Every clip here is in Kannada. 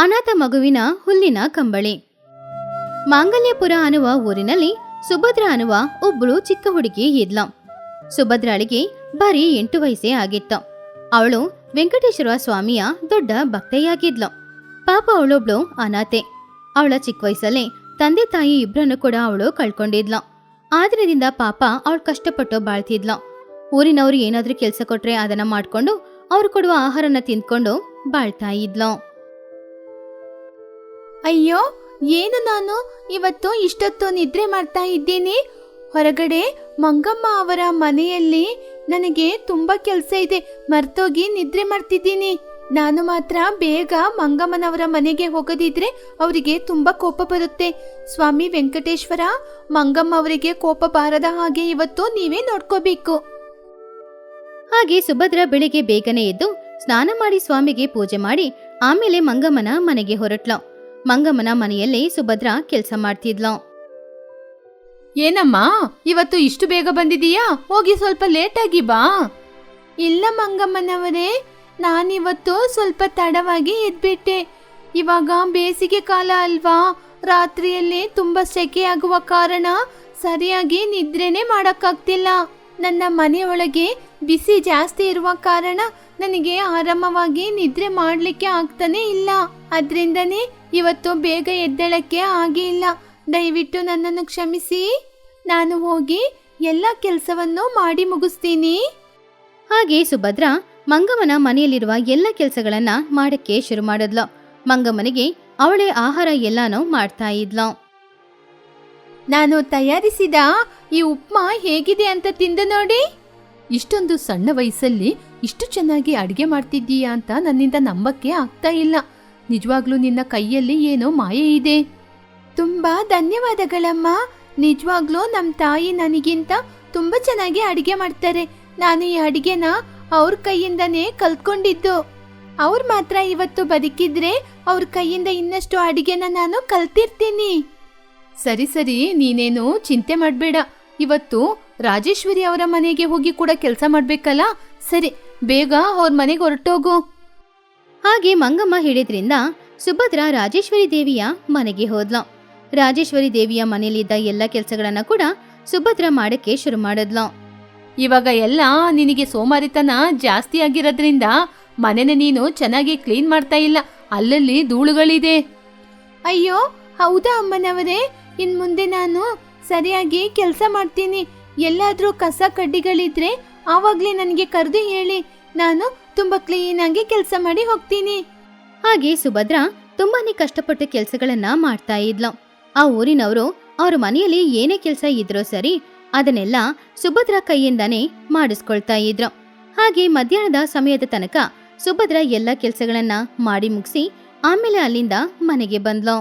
ಅನಾಥ ಮಗುವಿನ ಹುಲ್ಲಿನ ಕಂಬಳಿ. ಮಾಂಗಲ್ಯಪುರ ಅನ್ನುವ ಊರಿನಲ್ಲಿ ಸುಭದ್ರ ಅನ್ನುವ ಒಬ್ಬಳು ಚಿಕ್ಕ ಹುಡುಗಿ ಇದ್ಲ. ಸುಭದ್ರಾಳಿಗೆ ಬರೀ ಎಂಟು ವಯಸ್ಸೇ ಆಗಿತ್ತು. ಅವಳು ವೆಂಕಟೇಶ್ವರ ಸ್ವಾಮಿಯ ದೊಡ್ಡ ಭಕ್ತೆಯಾಗಿದ್ಲು. ಪಾಪ ಅವಳೊಬ್ಳು ಅನಾಥೆ. ಅವಳ ಚಿಕ್ಕ ವಯಸ್ಸಲ್ಲೇ ತಂದೆ ತಾಯಿ ಇಬ್ಬರನ್ನು ಕೂಡ ಅವಳು ಕಳ್ಕೊಂಡಿದ್ಲು. ಆದ್ರಿಂದ ಪಾಪ ಅವಳು ಕಷ್ಟಪಟ್ಟು ಬಾಳ್ತಿದ್ಲು. ಊರಿನವರು ಏನಾದ್ರೂ ಕೆಲಸ ಕೊಟ್ರೆ ಅದನ್ನ ಮಾಡ್ಕೊಂಡು ಅವ್ರು ಕೊಡುವ ಆಹಾರನ ತಿಂದ್ಕೊಂಡು ಬಾಳ್ತಾ ಇದ್ಲು. ಅಯ್ಯೋ, ಏನು ನಾನು? ಇವತ್ತು ಇಷ್ಟೊತ್ತು ನಿದ್ರೆ ಮಾಡ್ತಾ ಇದ್ದೀನಿ. ಹೊರಗಡೆ ಮಂಗಮ್ಮ ಅವರ ಮನೆಯಲ್ಲಿ ನನಗೆ ತುಂಬಾ ಕೆಲಸ ಇದೆ. ಮರ್ತೋಗಿ ನಿದ್ರೆ ಮಾಡ್ತಿದ್ದೀನಿ. ನಾನು ಮಾತ್ರ ಬೇಗ ಮಂಗಮ್ಮನವರ ಮನೆಗೆ ಹೋಗದಿದ್ರೆ ಅವರಿಗೆ ತುಂಬಾ ಕೋಪ ಬರುತ್ತೆ. ಸ್ವಾಮಿ ವೆಂಕಟೇಶ್ವರ, ಮಂಗಮ್ಮ ಅವರಿಗೆ ಕೋಪ ಬಾರದ ಹಾಗೆ ಇವತ್ತು ನೀವೇ ನೋಡ್ಕೋಬೇಕು. ಹಾಗೆ ಸುಭದ್ರ ಬೆಳಿಗ್ಗೆ ಬೇಗನೆ ಎದ್ದು ಸ್ನಾನ ಮಾಡಿ ಸ್ವಾಮಿಗೆ ಪೂಜೆ ಮಾಡಿ ಆಮೇಲೆ ಮಂಗಮ್ಮನ ಮನೆಗೆ ಹೊರಟ್ಲು. ಮಂಗಮ್ಮನ ಮನೆಯಲ್ಲಿ ಸುಭದ್ರ ಕೆಲಸ ಮಾಡ್ತಿದ್ಲು. ಏನಮ್ಮ, ಇವತ್ತು ಇಷ್ಟು ಬೇಗ ಬಂದಿದೀಯಾ? ಹೋಗಿ ಸ್ವಲ್ಪ ಲೇಟಾಗಿ ಬಾ. ಇಲ್ಲ ಮಂಗಮ್ಮನವರೇ, ನಾನಿವತ್ತು ಸ್ವಲ್ಪ ತಡವಾಗಿ ಎದ್ಬಿಟ್ಟೆ. ಇವಾಗ ಬೇಸಿಗೆ ಕಾಲ ಅಲ್ವಾ? ರಾತ್ರಿಯಲ್ಲಿ ತುಂಬಾ ಸೆಕೆ ಆಗುವ ಕಾರಣ ಸರಿಯಾಗಿ ನಿದ್ರೆನೇ ಮಾಡಕ್ಕಾಗ್ತಿಲ್ಲ. ನನ್ನ ಮನೆಯೊಳಗೆ ಬಿಸಿ ಜಾಸ್ತಿ ಇರುವ ಕಾರಣ ನನಗೆ ಆರಾಮವಾಗಿ ನಿದ್ರೆ ಮಾಡ್ಲಿಕ್ಕೆ ಆಗ್ತಾನೆ ಇಲ್ಲ. ಅದರಿಂದನೇ ಇವತ್ತು ಬೇಗ ಎದ್ದೇಳಕ್ಕೆ ಆಗಿಲ್ಲ ದಯವಿಟ್ಟು ನನ್ನನ್ನು ಕ್ಷಮಿಸಿ. ನಾನು ಹೋಗಿ ಎಲ್ಲ ಕೆಲಸವನ್ನು ಮಾಡಿ ಮುಗಿಸ್ತೀನಿ. ಹಾಗೆ ಸುಭದ್ರ ಮಂಗಮ್ಮನ ಮನೆಯಲ್ಲಿರುವ ಎಲ್ಲ ಕೆಲಸಗಳನ್ನ ಮಾಡಕ್ಕೆ ಶುರು ಮಾಡಿದ್ಲು. ಮಂಗಮ್ಮನಿಗೆ ಅವಳೇ ಆಹಾರ ಎಲ್ಲಾನು ಮಾಡ್ತಾ ಇದ್ಲು. ನಾನು ತಯಾರಿಸಿದ ಈ ಉಪ್ಮಾ ಹೇಗಿದೆ ಅಂತ ತಿಂದು ನೋಡಿ. ಇಷ್ಟೊಂದು ಸಣ್ಣ ವಯಸ್ಸಲ್ಲಿ ಇಷ್ಟು ಚೆನ್ನಾಗಿ ಅಡುಗೆ ಮಾಡ್ತಿದ್ದೀಯಾ ಅಂತ ನನ್ನಿಂದ ನಂಬಕ್ಕೆ ಆಗ್ತಾ ಇಲ್ಲ. ನಿಜವಾಗ್ಲೂ ನಿನ್ನ ಕೈಯಲ್ಲಿ ಏನೋ ಮಾಯೆ ಇದೆ. ತುಂಬಾ ಧನ್ಯವಾದಗಳಮ್ಮ. ನಿಜವಾಗ್ಲೂ ನಮ್ಮ ತಾಯಿ ನನಗಿಂತ ತುಂಬಾ ಚೆನ್ನಾಗಿ ಅಡುಗೆ ಮಾಡ್ತಾರೆ. ನಾನು ಈ ಅಡುಗೆನ ಅವ್ರ ಕೈಯಿಂದನೇ ಕಲ್ತ್ಕೊಂಡಿದ್ದು. ಅವ್ರು ಮಾತ್ರ ಇವತ್ತು ಬದುಕಿದ್ರೆ ಅವ್ರ ಕೈಯಿಂದ ಇನ್ನಷ್ಟು ಅಡುಗೆನ ನಾನು ಕಲ್ತಿರ್ತೀನಿ. ಸರಿ ಸರಿ, ನೀನೇನು ಚಿಂತೆ ಮಾಡಬೇಡ. ಇವತ್ತು ರಾಜೇಶ್ವರಿ ಅವರ ಮನೆಗೆ ಹೋಗಿ ಕೂಡ ಕೆಲಸ ಮಾಡ್ಬೇಕಲ್ಲ? ಸರಿ ಬೇಗ ಅವ್ರ ಮನೆಗೆ ಹೊರಟೋಗು. ಹಾಗೆ ಮಂಗಮ್ಮ ಹೇಳಿದ್ರಿಂದ ಸುಭದ್ರ ರಾಜೇಶ್ವರಿ ದೇವಿಯ ಮನೆಗೆ ಹೋದ್ಲು. ರಾಜೇಶ್ವರಿ ದೇವಿಯ ಮನೆಯಲ್ಲಿದ್ದ ಎಲ್ಲ ಕೆಲಸಗಳನ್ನ ಕೂಡ ಸುಭದ್ರ ಮಾಡಕ್ಕೆ ಶುರು ಮಾಡಿದ್ಲು. ಇವಾಗ ಎಲ್ಲ ನಿನಗೆ ಸೋಮಾರಿತನ ಜಾಸ್ತಿ ಆಗಿರೋದ್ರಿಂದ ಮನೆನ ನೀನು ಚೆನ್ನಾಗಿ ಕ್ಲೀನ್ ಮಾಡ್ತಾ ಇಲ್ಲ, ಅಲ್ಲಲ್ಲಿ ಧೂಳುಗಳಿದೆ. ಅಯ್ಯೋ, ಹೌದಾ ಅಮ್ಮನವರೇ? ಇನ್ ಮುಂದೆ ನಾನು ಸರಿಯಾಗಿ ಕೆಲಸ ಮಾಡ್ತೀನಿ. ಎಲ್ಲಾದ್ರೂ ಕಸ ಕಡ್ಡಿಗಳಿದ್ರೆ ಆವಾಗ್ಲೇ ನನಗೆ ಕರೆದು ಹೇಳಿ, ನಾನು ತುಂಬಾ ಕ್ಲೀನಾಗಿ ಕೆಲಸ ಮಾಡಿ ಹೋಗ್ತೀನಿ. ಹಾಗೆ ಸುಭದ್ರ ತುಂಬಾನೇ ಕಷ್ಟಪಟ್ಟು ಕೆಲಸಗಳನ್ನ ಮಾಡ್ತಾ ಇದ್ಲು. ಆ ಊರಿನವರು ಅವ್ರ ಮನೆಯಲ್ಲಿ ಏನೇ ಕೆಲಸ ಇದ್ರೋ ಸರಿ, ಅದನ್ನೆಲ್ಲ ಸುಭದ್ರ ಕೈಯಿಂದಾನೇ ಮಾಡಿಸ್ಕೊಳ್ತಾ ಇದ್ರು. ಹಾಗೆ ಮಧ್ಯಾಹ್ನದ ಸಮಯದ ತನಕ ಸುಭದ್ರ ಎಲ್ಲ ಕೆಲಸಗಳನ್ನ ಮಾಡಿ ಮುಗಿಸಿ ಆಮೇಲೆ ಅಲ್ಲಿಂದ ಮನೆಗೆ ಬಂದ್ಲು.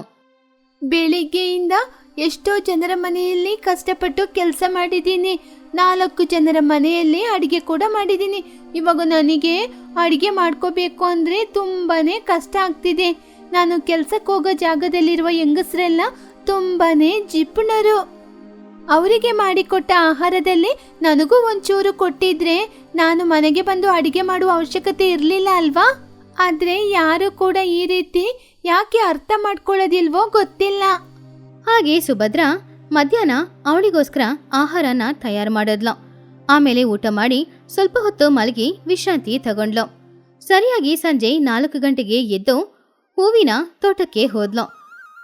ಬೆಳಿಗ್ಗೆಯಿಂದ ಎಷ್ಟೋ ಜನರ ಮನೆಯಲ್ಲಿ ಕಷ್ಟಪಟ್ಟು ಕೆಲಸ ಮಾಡಿದ್ದೀನಿ. ನಾಲ್ಕು ಜನರ ಮನೆಯಲ್ಲಿ ಅಡಿಗೆ ಕೂಡ ಮಾಡಿದ್ದೀನಿ. ಇವಾಗ ನನಗೆ ಅಡಿಗೆ ಮಾಡ್ಕೋಬೇಕು ಅಂದ್ರೆ ತುಂಬಾನೇ ಕಷ್ಟ ಆಗ್ತಿದೆ. ನಾನು ಕೆಲ್ಸಕ್ಕೆ ಹೋಗೋ ಜಾಗದಲ್ಲಿರುವ ಹೆಂಗಸರೆಲ್ಲ ತುಂಬಾನೇ ಜಿಪ್ಣರು ಅವರಿಗೆ ಮಾಡಿಕೊಟ್ಟ ಆಹಾರದಲ್ಲಿ ನನಗೂ ಒಂಚೂರು ಕೊಟ್ಟಿದ್ರೆ ನಾನು ಮನೆಗೆ ಬಂದು ಅಡಿಗೆ ಮಾಡುವ ಅವಶ್ಯಕತೆ ಇರಲಿಲ್ಲ ಅಲ್ವಾ? ಆದ್ರೆ ಯಾರು ಕೂಡ ಈ ರೀತಿ ಯಾಕೆ ಅರ್ಥ ಮಾಡ್ಕೊಳ್ಳೋದಿಲ್ವೋ ಗೊತ್ತಿಲ್ಲ. ಹಾಗೆ ಸುಭದ್ರ ಮಧ್ಯಾಹ್ನ ಅವಳಿಗೋಸ್ಕರ ಆಹಾರನ ತಯಾರು ಮಾಡಿದ್ಲು. ಆಮೇಲೆ ಊಟ ಮಾಡಿ ಸ್ವಲ್ಪ ಹೊತ್ತು ಮಲಗಿ ವಿಶ್ರಾಂತಿ ತಗೊಂಡ್ಲು. ಸರಿಯಾಗಿ ಸಂಜೆ ನಾಲ್ಕು ಗಂಟೆಗೆ ಎದ್ದು ಹೂವಿನ ತೋಟಕ್ಕೆ ಹೋದ್ಲು.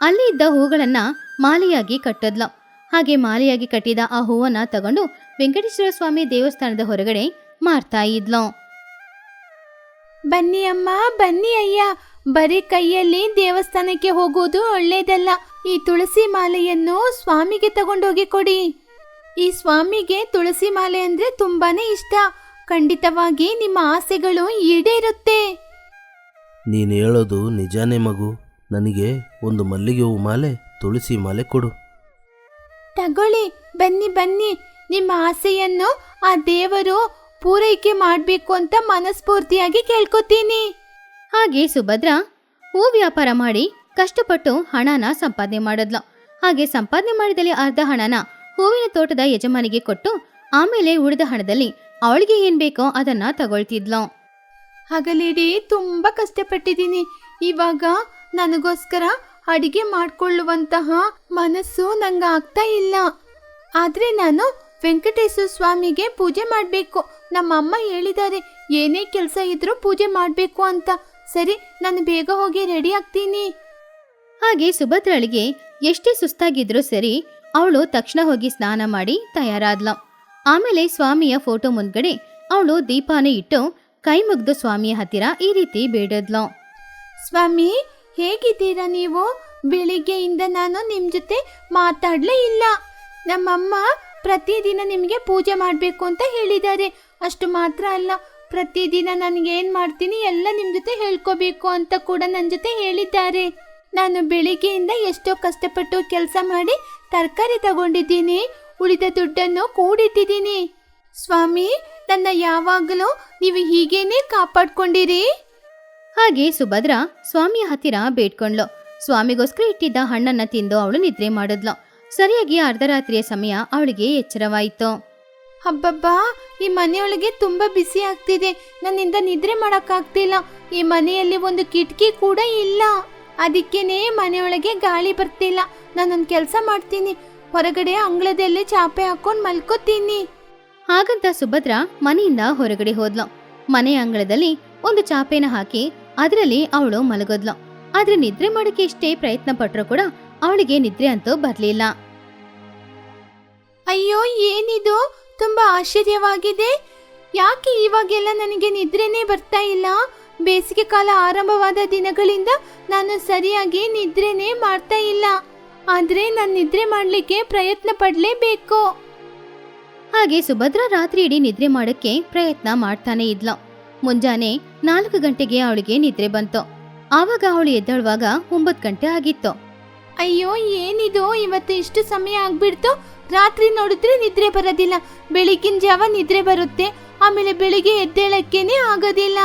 ಅಲ್ಲಿ ಇದ್ದ ಹೂಗಳನ್ನ ಮಾಲೆಯಾಗಿ ಕಟ್ಟದ್ಲು. ಹಾಗೆ ಮಾಲೆಯಾಗಿ ಕಟ್ಟಿದ ಆ ಹೂವನ್ನ ತಗೊಂಡು ವೆಂಕಟೇಶ್ವರ ಸ್ವಾಮಿ ದೇವಸ್ಥಾನದ ಹೊರಗಡೆ ಮಾರ್ತಾ ಇದ್ಲು. ಬನ್ನಿ ಅಮ್ಮ, ಬನ್ನಿ ಅಯ್ಯ. ಬರೀ ಕೈಯಲ್ಲಿ ದೇವಸ್ಥಾನಕ್ಕೆ ಹೋಗುವುದು ಒಳ್ಳೇದಲ್ಲ. ಈ ತುಳಸಿ ಮಾಲೆಯನ್ನು ಸ್ವಾಮಿಗೆ ತಗೊಂಡೋಗಿ ಕೊಡಿ. ಈ ಸ್ವಾಮಿಗೆ ತುಳಸಿ ಮಾಲೆ ಅಂದ್ರೆ ತುಂಬಾನೇ ಇಷ್ಟ. ಖಂಡಿತವಾಗಿ ನಿಮ್ಮ ಆಸೆಗಳು ಈಡೇರುತ್ತೆ. ನೀನು ಹೇಳೋದು ನಿಜಾನೇ ಮಗು. ನನಗೆ ಒಂದು ಮಲ್ಲಿಗೆ ಹೂ ಮಾಲೆ ತುಳಸಿ ಮಾಲೆ ಕೊಡು. ತಗೊಳ್ಳಿ ಬನ್ನಿ ಬನ್ನಿ. ನಿಮ್ಮ ಆಸೆಯನ್ನು ಆ ದೇವರು ಪೂರೈಕೆ ಮಾಡಬೇಕು ಅಂತ ಮನಸ್ಫೂರ್ತಿಯಾಗಿ ಕೇಳ್ಕೊತೀನಿ. ಹಾಗೆ ಸುಭದ್ರ ಹೂ ವ್ಯಾಪಾರ ಮಾಡಿ ಕಷ್ಟಪಟ್ಟು ಹಣನ ಸಂಪಾದನೆ ಮಾಡಿದ್ಲು. ಹಾಗೆ ಸಂಪಾದನೆ ಮಾಡಿದಲ್ಲಿ ಅರ್ಧ ಹಣನ ಹೂವಿನ ತೋಟದ ಯಜಮಾನಿಗೆ ಕೊಟ್ಟು ಆಮೇಲೆ ಉಳಿದ ಹಣದಲ್ಲಿ ಅವಳಿಗೆ ಏನ್ ಬೇಕೋ ಅದನ್ನ ತಗೊಳ್ತಿದ್ಲು. ಹಗಲಿಡೀ, ತುಂಬಾ ಕಷ್ಟಪಟ್ಟಿದ್ದೀನಿ. ಇವಾಗ ನನಗೋಸ್ಕರ ಅಡಿಗೆ ಮಾಡ್ಕೊಳ್ಳುವಂತಹ ಮನಸ್ಸು ನಂಗೆ ಆಗ್ತಾ ಇಲ್ಲ. ಆದ್ರೆ ನಾನು ವೆಂಕಟೇಶ್ವರ ಸ್ವಾಮಿಗೆ ಪೂಜೆ ಮಾಡಬೇಕು. ನಮ್ಮ ಅಮ್ಮ ಹೇಳಿದ್ದಾರೆ, ಏನೇ ಕೆಲಸ ಇದ್ರೂ ಪೂಜೆ ಮಾಡಬೇಕು ಅಂತ. ಸರಿ, ನಾನು ಬೇಗ ಹೋಗಿ ರೆಡಿ ಆಗ್ತೀನಿ. ಹಾಗೆ ಸುಭದ್ರಳಿಗೆ ಎಷ್ಟೇ ಸುಸ್ತಾಗಿದ್ರೂ ಸರಿ, ಅವಳು ತಕ್ಷಣ ಹೋಗಿ ಸ್ನಾನ ಮಾಡಿ ತಯಾರಾದ್ಲ. ಆಮೇಲೆ ಸ್ವಾಮಿಯ ಫೋಟೋ ಮುಂದ್ಗಡೆ ಅವಳು ದೀಪಾನ ಇಟ್ಟು ಕೈ ಮುಗ್ದು ಸ್ವಾಮಿಯ ಹತ್ತಿರ ಈ ರೀತಿ ಬೇಡದ್ಲ. ಸ್ವಾಮಿ, ಹೇಗಿದ್ದೀರಾ ನೀವು? ಬೆಳಿಗ್ಗೆಯಿಂದ ನಾನು ನಿಮ್ಮ ಜೊತೆ ಮಾತಾಡಲೇ ಇಲ್ಲ. ನಮ್ಮಮ್ಮ ಪ್ರತಿದಿನ ನಿಮಗೆ ಪೂಜೆ ಮಾಡಬೇಕು ಅಂತ ಹೇಳಿದ್ದಾರೆ. ಅಷ್ಟು ಮಾತ್ರ ಅಲ್ಲ ಪ್ರತಿದಿನ ಏನು ಮಾಡ್ತೀನಿ ಎಲ್ಲ ನಿಮ್ಮ ಜೊತೆ ಹೇಳ್ಕೋಬೇಕು ಅಂತ ಕೂಡ ನನ್ನ ಜೊತೆ ಹೇಳಿದ್ದಾರೆ. ನಾನು ಬೆಳಿಗ್ಗೆಯಿಂದ ಎಷ್ಟೋ ಕಷ್ಟಪಟ್ಟು ಕೆಲಸ ಮಾಡಿ ತರಕಾರಿ ತಗೊಂಡಿದ್ದೀನಿ, ಉಳಿದ ದುಡ್ಡನ್ನು ಕೂಡಿಟ್ಟಿದ್ದೀನಿ. ಸ್ವಾಮಿ, ನನ್ನ ಯಾವಾಗಲೂ ನೀವು ಹೀಗೇನೆ ಕಾಪಾಡ್ಕೊಂಡಿರಿ. ಹಾಗೆ ಸುಭದ್ರ ಸ್ವಾಮಿಯ ಹತ್ತಿರ ಬೇಡ್ಕೊಂಡ್ಲು. ಸ್ವಾಮಿಗೋಸ್ಕರ ಇಟ್ಟಿದ್ದ ಹಣ್ಣನ್ನ ತಿಂದು ಅವಳು ನಿದ್ರೆ ಮಾಡಿದ್ಲು. ಸರಿಯಾಗಿ ಅರ್ಧರಾತ್ರಿಯ ಸಮಯ ಅವಳಿಗೆ ಎಚ್ಚರವಾಯಿತು. ಹಬ್ಬಬ್ಬಾ ಈ ಮನೆಯೊಳಗೆ ತುಂಬಾ ಬಿಸಿ ಆಗ್ತಿದೆ. ನನ್ನಿಂದ ನಿದ್ರೆ ಮಾಡಕ್ಕಾಗ್ತಿಲ್ಲ. ಈ ಮನೆಯಲ್ಲಿ ಒಂದು ಕಿಟಕಿ ಕೂಡ ಇಲ್ಲ. ಅದಕ್ಕೇನೆ ಮನೆಯೊಳಗೆ ಗಾಳಿ ಬರ್ತಿಲ್ಲ. ನಾನೊಂದು ಕೆಲಸ ಮಾಡ್ತೀನಿ. ಹೊರಗಡೆ ಅಂಗಳದಲ್ಲಿ ಚಾಪೆ ಹಾಕೊಂಡು ಮಲ್ಕೋತೀನಿ. ಹಾಗಂತ ಸುಭದ್ರ ಮನೆಯಿಂದ ಹೊರಗಡೆ ಹೋದ್ಲು. ಮನೆ ಅಂಗಳದಲ್ಲಿ ಒಂದು ಚಾಪೆನ ಹಾಕಿ ಅದರಲ್ಲಿ ಅವಳು ಮಲಗೋದ್ಲು. ಆದ್ರೆ ನಿದ್ರೆ ಮಾಡಕ್ಕೆ ಇಷ್ಟೇ ಪ್ರಯತ್ನ ಪಟ್ರೂ ಕೂಡ ಅವಳಿಗೆ ನಿದ್ರೆ ಅಂತೂ ಬರ್ಲಿಲ್ಲ. ಅಯ್ಯೋ ಏನಿದು? ತುಂಬಾ ಆಶ್ಚರ್ಯವಾಗಿದೆ. ಯಾಕೆ ಇವಾಗೆಲ್ಲ ನನಗೆ ನಿದ್ರೆನೇ ಬರ್ತಾ ಇಲ್ಲ? ಬೇಸಿಗೆ ಕಾಲ ಆರಂಭವಾದ ದಿನಗಳಿಂದ ನಾನು ಸರಿಯಾಗಿ ನಿದ್ರೆನೇ ಮಾಡ್ತಾ ಇಲ್ಲ. ಆದ್ರೆ ನಾನು ನಿದ್ರೆ ಮಾಡ್ಲಿಕ್ಕೆ ಪ್ರಯತ್ನ ಪಡ್ಲೇಬೇಕು. ಹಾಗೆ ಸುಭದ್ರ ರಾತ್ರಿ ಇಡೀ ನಿದ್ರೆ ಮಾಡಕ್ಕೆ ಪ್ರಯತ್ನ ಮಾಡ್ತಾನೆ ಇದ್ಲ. ಮುಂಜಾನೆ ನಾಲ್ಕು ಗಂಟೆಗೆ ಅವಳಿಗೆ ನಿದ್ರೆ ಬಂತು. ಆವಾಗ ಅವಳು ಎದ್ದೇಳುವಾಗ ಒಂಬತ್ತು ಗಂಟೆ ಆಗಿತ್ತು. ಅಯ್ಯೋ, ಏನಿದು? ಇವತ್ತು ಇಷ್ಟು ಸಮಯ ಆಗ್ಬಿಡ್ತು. ರಾತ್ರಿ ನೋಡಿದ್ರೆ ನಿದ್ರೆ ಬರೋದಿಲ್ಲ. ಬೆಳಿಗಿನ ಜಾವ ನಿದ್ರೆ ಬರುತ್ತೆ. ಆಮೇಲೆ ಬೆಳಿಗ್ಗೆ ಎದ್ದೇಳಕ್ಕೇನೆ ಆಗೋದಿಲ್ಲ.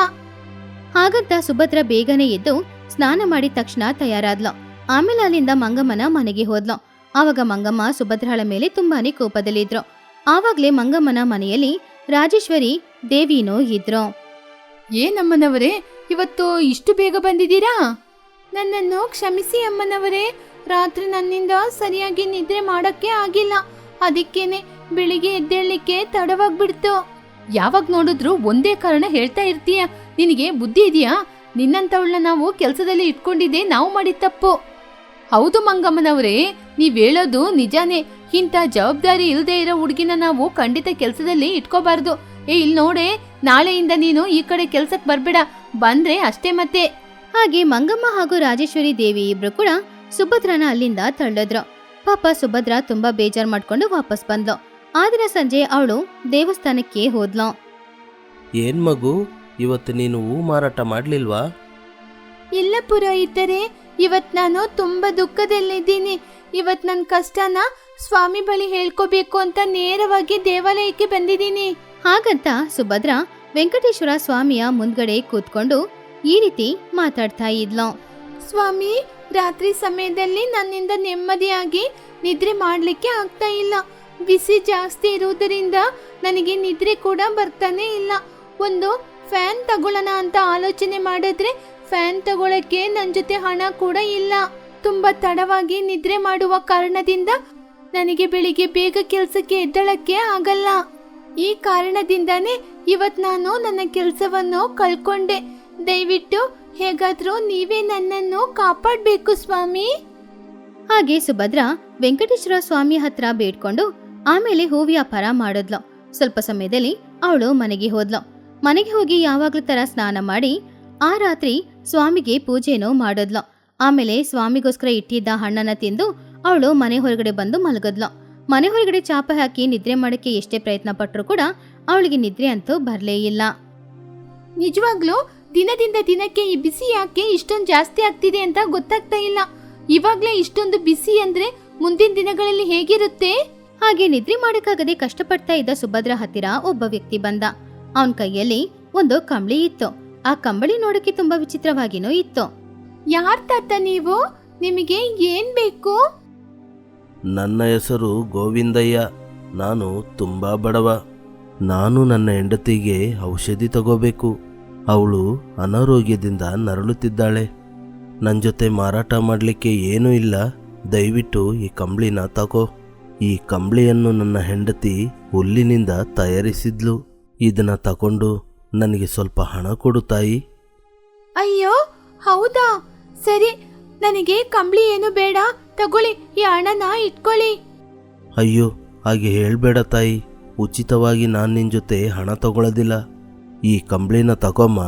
ಹಾಗಂತ ಸುಭದ್ರ ಬೇಗನೆ ಎದ್ದು ಸ್ನಾನ ಮಾಡಿದ ತಕ್ಷಣ ತಯಾರಾದ್ಲು. ಆಮೇಲೆ ಅಲ್ಲಿಂದ ಮಂಗಮ್ಮನ ಮನೆಗೆ ಹೋದ್ಲು. ಆವಾಗ ಮಂಗಮ್ಮ ಸುಭದ್ರಳ ಮೇಲೆ ತುಂಬಾನೇ ಕೋಪದಲ್ಲಿದ್ರು. ಆವಾಗ್ಲೇ ಮಂಗಮ್ಮನ ಮನೆಯಲ್ಲಿ ರಾಜೇಶ್ವರಿ ದೇವಿನೋ ಇದ್ರು. ಏನಮ್ಮನವರೇ ಇವತ್ತು ಇಷ್ಟು ಬೇಗ ಬಂದಿದ್ದೀರಾ? ನನ್ನನ್ನು ಕ್ಷಮಿಸಿ ಅಮ್ಮನವರೇ. ರಾತ್ರಿ ನನ್ನಿಂದ ಸರಿಯಾಗಿ ನಿದ್ರೆ ಮಾಡಕ್ಕೆ ಆಗಿಲ್ಲ. ಅದಕ್ಕೇನೆ ಬೆಳಿಗ್ಗೆ ಎದ್ದೇಳಲಿಕ್ಕೆ ತಡವಾಗ್ಬಿಡ್ತು. ಯಾವಾಗ ನೋಡಿದ್ರು ಒಂದೇ ಕಾರಣ ಹೇಳ್ತಾ ಇರ್ತೀಯ. ನಿನಗೆ ಬುದ್ಧಿ ಇದೆಯಾ? ನಿನ್ನಂತವಳನ್ನ ನಾವು ಕೆಲಸದಲ್ಲಿ ಇಟ್ಕೊಂಡಿದ್ದೆ ನಾವು ಮಾಡಿದ ತಪ್ಪು. ಹೌದು ಮಂಗಮ್ಮನವರೇ, ನೀವ್ ಹೇಳೋದು ನಿಜಾನೇ. ಇಂಥ ಜವಾಬ್ದಾರಿ ಇಲ್ಲದೆ ಇರೋ ಹುಡುಗಿನ ನಾವು ಖಂಡಿತ ಕೆಲಸದಲ್ಲಿ ಇಟ್ಕೋಬಾರ್ದು. ಏ ಇಲ್ಲಿ ನೋಡೆ, ನಾಳೆಯಿಂದ ನೀನು ಈ ಕಡೆ ಕೆಲ್ಸಕ್ಕೆ ಬರ್ಬೇಡ. ಬಂದ್ರೆ ಅಷ್ಟೇ ಮತ್ತೆ. ಹಾಗೆ ಮಂಗಮ್ಮ ಹಾಗೂ ರಾಜೇಶ್ವರಿ ದೇವಿ ಇಬ್ರು ಕೂಡ ಸುಭದ್ರನ ಅಲ್ಲಿಂದ ತಳ್ಳಿದ್ರು. ಪಾಪ ಸುಭದ್ರ ತುಂಬಾ ಬೇಜಾರ್ ಮಾಡ್ಕೊಂಡು ವಾಪಸ್ ಬಂದ್ಲು. ಆ ದಿನ ಸಂಜೆ ಅವಳು ದೇವಸ್ಥಾನಕ್ಕೆ ಹೋದ್ಲು. ಏನ್ ಮಗು ಇವತ್ತು ನೀನು ಹೂ ಮಾರಾಟ ಮಾಡ್ಲಿಲ್ವಾ? ಇಲ್ಲ ಪುರೋಹಿತರೆ ಇವತ್ ನಾನು ತುಂಬಾ ದುಃಖದಲ್ಲಿದ್ದೀನಿ. ಇವತ್ ನನ್ನ ಕಷ್ಟನ ಸ್ವಾಮಿ ಬಳಿ ಹೇಳ್ಕೋಬೇಕು ಅಂತ ನೇರವಾಗಿ ದೇವಾಲಯಕ್ಕೆ ಬಂದಿದ್ದೀನಿ. ಹಾಗಂತ ಸುಭದ್ರ ವೆಂಕಟೇಶ್ವರ ಸ್ವಾಮಿಯ ಮುಂದ್ಗಡೆ ಕೂತ್ಕೊಂಡು ಈ ರೀತಿ ಮಾತಾಡ್ತಾ ಇದ್ಲು. ಸ್ವಾಮಿ ರಾತ್ರಿ ಸಮಯದಲ್ಲಿ ನನ್ನಿಂದ ನೆಮ್ಮದಿಯಾಗಿ ನಿದ್ರೆ ಮಾಡಲಿಕ್ಕೆ ಆಗ್ತಾ ಇಲ್ಲ. ಬಿಸಿ ಜಾಸ್ತಿ ಇರುವುದರಿಂದ ನನಗೆ ನಿದ್ರೆ ಕೂಡ ಬರ್ತಾನೆ ಇಲ್ಲ. ಒಂದು ಫ್ಯಾನ್ ತಗೊಳ್ಳೋಣ ಅಂತ ಆಲೋಚನೆ ಮಾಡಿದ್ರೆ ಫ್ಯಾನ್ ತಗೊಳಕ್ಕೆ ನನ್ನ ಜೊತೆ ಹಣ ಕೂಡ ಇಲ್ಲ. ತುಂಬಾ ತಡವಾಗಿ ನಿದ್ರೆ ಮಾಡುವ ಕಾರಣದಿಂದ ನನಗೆ ಬೆಳಿಗ್ಗೆ ಬೇಗ ಕೆಲಸಕ್ಕೆ ಎದ್ದಳಕ್ಕೆ ಆಗಲ್ಲ. ಈ ಕಾರಣದಿಂದಾನೇ ಇವತ್ ನಾನು ನನ್ನ ಕೆಲಸವನ್ನು ಕಳ್ಕೊಂಡೆ. ದಯವಿಟ್ಟು ಹೇಗಾದ್ರೂ ನೀವೇ ನನ್ನನ್ನು ಕಾಪಾಡ್ಬೇಕು, ಸ್ವಾಮಿ. ಹಾಗೆ ಸುಭದ್ರ ವೆಂಕಟೇಶ್ವರ ಸ್ವಾಮಿ ಹತ್ರ ಬೇಡ್ಕೊಂಡು ಆಮೇಲೆ ಹೂ ವ್ಯಾಪಾರ ಮಾಡಿದ್ಲು. ಸ್ವಲ್ಪ ಸಮಯದಲ್ಲಿ ಅವಳು ಮನೆಗೆ ಹೋದ್ಲು. ಮನೆಗೆ ಹೋಗಿ ಯಾವಾಗ್ಲೂ ತರ ಸ್ನಾನ ಮಾಡಿ ಆ ರಾತ್ರಿ ಸ್ವಾಮಿಗೆ ಪೂಜೆನೂ ಮಾಡಿದ್ಲು. ಆಮೇಲೆ ಸ್ವಾಮಿಗೋಸ್ಕರ ಇಟ್ಟಿದ್ದ ಹಣ್ಣನ್ನ ತಿಂದು ಅವಳು ಮನೆ ಹೊರಗಡೆ ಬಂದು ಮಲಗದ್ಲು. ಮನೆ ಹೊರಗಡೆ ಚಾಪ ಹಾಕಿ ನಿದ್ರೆ ಮಾಡಕ್ಕೆ ಎಷ್ಟೇ ಪ್ರಯತ್ನ ಪಟ್ಟರು ಕೂಡ ಅವಳಿಗೆ ನಿದ್ರೆ ಅಂತೂ ಬರ್ಲೇ ಇಲ್ಲ. ನಿಜವಾಗ್ಲೂ ದಿನದಿಂದ ದಿನಕ್ಕೆ ಈ ಬಿಸಿ ಯಾಕೆ ಇಷ್ಟೊಂದು ಜಾಸ್ತಿ ಆಗ್ತಿದೆ ಅಂತ ಗೊತ್ತಾಗ್ತಾ ಇಲ್ಲ. ಇವಾಗ್ಲೇ ಇಷ್ಟೊಂದು ಬಿಸಿ ಅಂದ್ರೆ ಮುಂದಿನ ದಿನಗಳಲ್ಲಿ ಹೇಗಿರುತ್ತೆ? ಹಾಗೆ ನಿದ್ರೆ ಮಾಡಕ್ಕಾಗದೆ ಕಷ್ಟಪಡ್ತಾ ಇದ್ದ ಸುಭದ್ರ ಹತ್ತಿರ ಒಬ್ಬ ವ್ಯಕ್ತಿ ಬಂದ. ಅವನ ಕೈಯಲ್ಲಿ ಒಂದು ಕಂಬಳಿ ಇತ್ತು. ಆ ಕಂಬಳಿ ನೋಡಕ್ಕೆ ತುಂಬಾ ವಿಚಿತ್ರವಾಗಿನೂ ಇತ್ತು. ಯಾರ್ ತಾತ ನೀವು? ನಿಮಗೆ ಏನ್ ಬೇಕು? ನನ್ನ ಹೆಸರು ಗೋವಿಂದಯ್ಯ. ನಾನು ತುಂಬಾ ಬಡವ. ನಾನು ನನ್ನ ಹೆಂಡತಿಗೆ ಔಷಧಿ ತಗೋಬೇಕು. ಅವಳು ಅನಾರೋಗ್ಯದಿಂದ ನರಳುತ್ತಿದ್ದಾಳೆ. ನನ್ನ ಜೊತೆ ಮಾರಾಟ ಮಾಡಲಿಕ್ಕೆ ಏನೂ ಇಲ್ಲ. ದಯವಿಟ್ಟು ಈ ಕಂಬಳಿನ ತಗೋ. ಈ ಕಂಬಳಿಯನ್ನು ನನ್ನ ಹೆಂಡತಿ ಹುಲ್ಲಿನಿಂದ ತಯಾರಿಸಿದ್ಲು. ಇದನ್ನ ತಗೊಂಡು ನನಗೆ ಸ್ವಲ್ಪ ಹಣ ಕೊಡು ತಾಯಿ. ಅಯ್ಯೋ ಹೌದಾ? ಸರಿ ನನಗೆ ಕಂಬಳಿ ಏನು ಬೇಡ. ತಗೊಳ್ಳಿ ಈ ಹಣನ ಇಟ್ಕೊಳ್ಳಿ. ಅಯ್ಯೋ ಹಾಗೆ ಹೇಳಬೇಡ ತಾಯಿ. ಉಚಿತವಾಗಿ ನಾನು ನಿನ್ನ ಜೊತೆ ಹಣ ತಗೊಳ್ಳೋದಿಲ್ಲ ಈ ಕಂಬಳಿನ ತಗೊಮ್ಮ.